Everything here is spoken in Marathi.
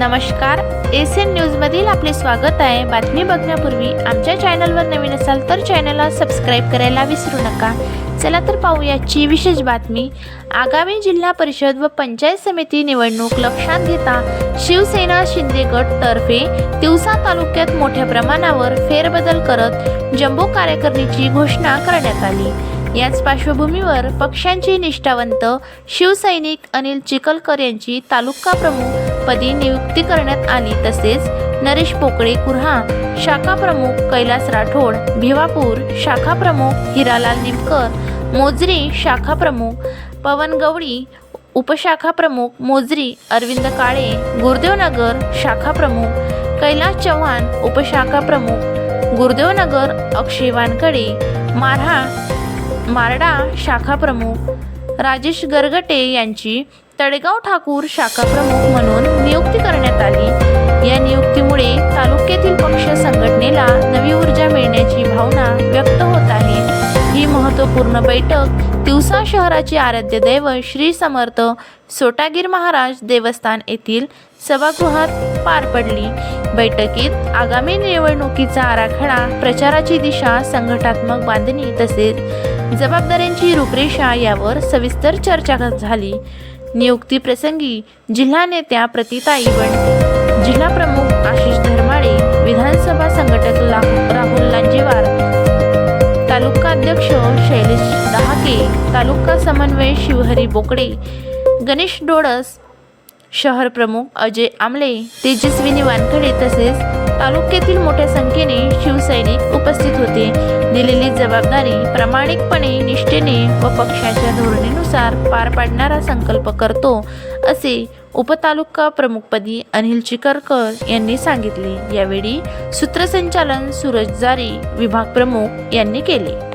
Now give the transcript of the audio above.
नमस्कार. एस एन न्यूजमधील आपले स्वागत आहे. बातमी बघण्यापूर्वी आमच्या चॅनलवर नवीन असाल तर चॅनलला सबस्क्राईब करायला विसरू नका. चला तर पाहूयाची विशेष बातमी. आगामी जिल्हा परिषद व पंचायत समिती निवडणूक लक्षात घेता शिवसेना शिंदे गट तर्फे तिवसा तालुक्यात मोठ्या प्रमाणावर फेरबदल करत जम्बो कार्यकारिणीची घोषणा करण्यात आली. याच पार्श्वभूमीवर पक्षांचे निष्ठावंत शिवसैनिक अनिल चिखलकर यांची तालुका प्रमुख पदी नियुक्ती करण्यात आली तसेच नरेश पोकळे कुर्हा शाखा प्रमुख कैलास राठोड भिवापूर शाखा प्रमुख हिरालाल निमकर मोजरी शाखा प्रमुख पवन गवळी उपशाखा प्रमुख मोजरी अरविंद काळे गुरुदेवनगर शाखा प्रमुख कैलास चव्हाण उपशाखा प्रमुख गुरुदेवनगर अक्षय वानकडे मारहा मारडा शाखा प्रमुख. राजेश गरगटे यांची तळेगाव ठाकूर शाखा प्रमुख म्हणून नियुक्ती करण्यात आली. महत्त्वपूर्ण बैठक दिवसा शहराचे आराध्य दैवत श्री समर्थ सोटागीर महाराज देवस्थान येथील सभागृहात पार पडली. बैठकीत आगामी निवडणुकीचा आराखडा प्रचाराची दिशा संघटात्मक बांधणी तसेच जबाबदाऱ्यांची रूपरेषा यावर सविस्तर चर्चा झाली. नियुक्ती प्रसंगी जिल्हा नेत्या प्रतिताई बंड जिल्हा प्रमुख अध्यक्ष शैलेश दहाके तालुका समन्वय शिवहरी बोकडे गणेश डोळस शहर प्रमुख अजय आमले तेजस्विनी वानखडे तसेच तालुक्यातील मोठ्या संख्येने शिवसैनिक उपस्थित होते. दिलेली जबाबदारी प्रामाणिकपणे निष्ठेने व पक्षाच्या धोरणेनुसार पार पाडणारा संकल्प करतो असे उपतालुका प्रमुखपदी अनिल चिकरकर यांनी सांगितले. यावेळी सूत्रसंचालन सूरज जारी विभाग प्रमुख यांनी केले.